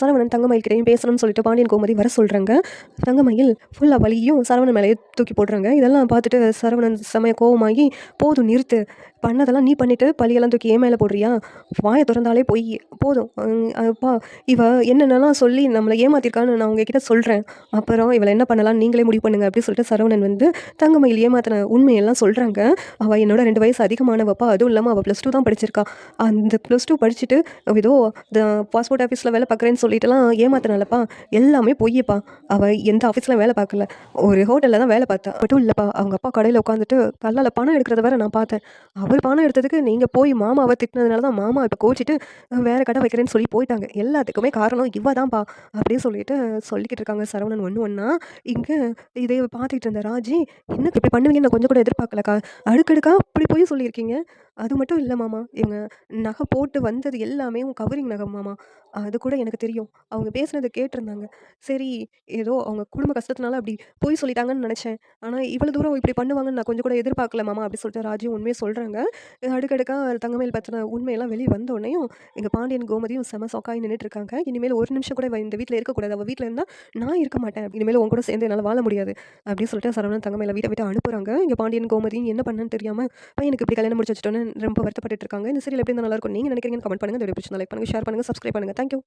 சரவணன் தங்கமயில் கிட்டையும் பேசணும்னு சொல்லிட்டு பாண்டியன் கோமதி வர சொல்கிறாங்க தங்கமயில் ஃபுல்லாக வலியும் சரவணன் மேலேயே தூக்கி போடுறாங்க. இதெல்லாம் பார்த்துட்டு சரவணன் செமைய கோவமாகி போதும் நிறுத்து. பண்ணதெல்லாம் நீ பண்ணிவிட்டு பழியெல்லாம் தூக்கி ஏன் மேலே போடுறியா? வாயை திறந்தாலே போய் போதும். அப்பா இவ என்னென்னலாம் சொல்லி நம்மளை ஏமாத்திருக்கான்னு நான் உங்ககிட்ட சொல்கிறேன் அப்புறம் இவளை என்ன பண்ணலாம்? நீங்களே முடிவு பண்ணுங்க. அப்படின்னு சொல்லிட்டு சரவணன் வந்து தங்கமயில் ஏமாத்தின உண்மையெல்லாம் சொல்கிறாங்க அவள் என்னோட ரெண்டு வயசு அதிகமானவப்பா. அதுவும் இல்லாமல் அவள் ப்ளஸ் டூ தான் படிச்சிருக்கா. அந்த ப்ளஸ் டூ படிச்சுட்டு ஏதோ பாஸ்போர்ட் ஆஃபீஸில் வேலை அப்படின்னு சொல்லிட்டுலாம் ஏமாத்தினாலப்பா எல்லாமே பொய்யப்பா. அவள் எந்த ஆஃபீஸில் வேலை பார்க்கல. ஒரு ஹோட்டலில் தான் வேலை பார்த்தா. மட்டும் இல்லைப்பா அவங்க அப்பா கடையில் உட்காந்துட்டு கல்லால் பணம் எடுக்கிறத வேற நான் பார்த்தேன். அவர் பணம் எடுத்ததுக்கு நீங்கள் போய் மாமாவை திட்டினதுனால தான் மாமா இப்போ கோச்சிட்டு வேறு கடை வைக்கிறேன்னு சொல்லி போயிட்டாங்க. எல்லாத்துக்குமே காரணம் இவ தான்ப்பா அப்படின்னு சொல்லிட்டு சொல்லிக்கிட்டு இருக்காங்க சரவணன் ஒன்று ஒன்றா இங்கே இதை பார்த்துக்கிட்டு இருந்த ராஜி என்ன இப்படி பண்ணுவீங்கன்னு நான் கொஞ்சம் கூட எதிர்பார்க்கலக்கா. அடுக்கடுக்கா அப்படி போய் சொல்லியிருக்கீங்க. அது மட்டும் இல்லை மாமா. இவங்க நகை போட்டு வந்தது எல்லாமே கவரிங் நகை மாமா. அது கூட எனக்கு தெரியும். அவங்க பேசுனதை கேட்டிருந்தாங்க. சரி ஏதோ அவங்க குடும்ப கஷ்டத்தினால அப்படி போய் சொல்லிட்டாங்கன்னு நினச்சேன். ஆனால் இவ்வளோ தூரம் இப்படி பண்ணுவாங்கன்னு நான் கொஞ்சம் கூட எதிர்பார்க்கல மாமா அப்படி சொல்லிட்டு ராஜியும் உண்மையை சொல்கிறாங்க அடுக்கடுக்கா தங்கமேல் பற்றின உண்மையெல்லாம் வெளியே வந்த உடனேயும் எங்கள் பாண்டியன் கோமதியும் செம சொக்காய் நின்றுட்டு இருக்காங்க இனிமேல் ஒரு நிமிஷம் கூட இந்த வீட்டில் இருக்கக்கூடாது. அவள் வீட்டில் இருந்தால் நான் இருக்க மாட்டேன். இனிமேல் உங்க கூட சேர்ந்து என்னால் வாழ முடியாது. அப்படின்னு சொல்லிட்டு சரவணன் தங்கமேல வீட்டை விட்டு அனுப்புகிறாங்க இங்கே பாண்டியன் கோமதியும் என்ன பண்ணன்னு தெரியாமல் பையனுக்கு இப்படி கல்யாணம் முடிச்சு வச்சுட்டோன்னு ரொம்ப வருத்தப்பட்டு இருக்காங்க இந்த சீரியல் எப்படி இருந்தால் நல்லா இருக்கும்? நீங்கள் நினைக்கிறீங்கன்னு கமெண்ட் பண்ணுங்கள் இந்த வீடியோ பிடிச்சிருந்தா லைக் பண்ணுங்கள் ஷேர் பண்ணுங்கள் சப்ஸ்கிரைப் பண்ணுங்கள் தேங்க்யூ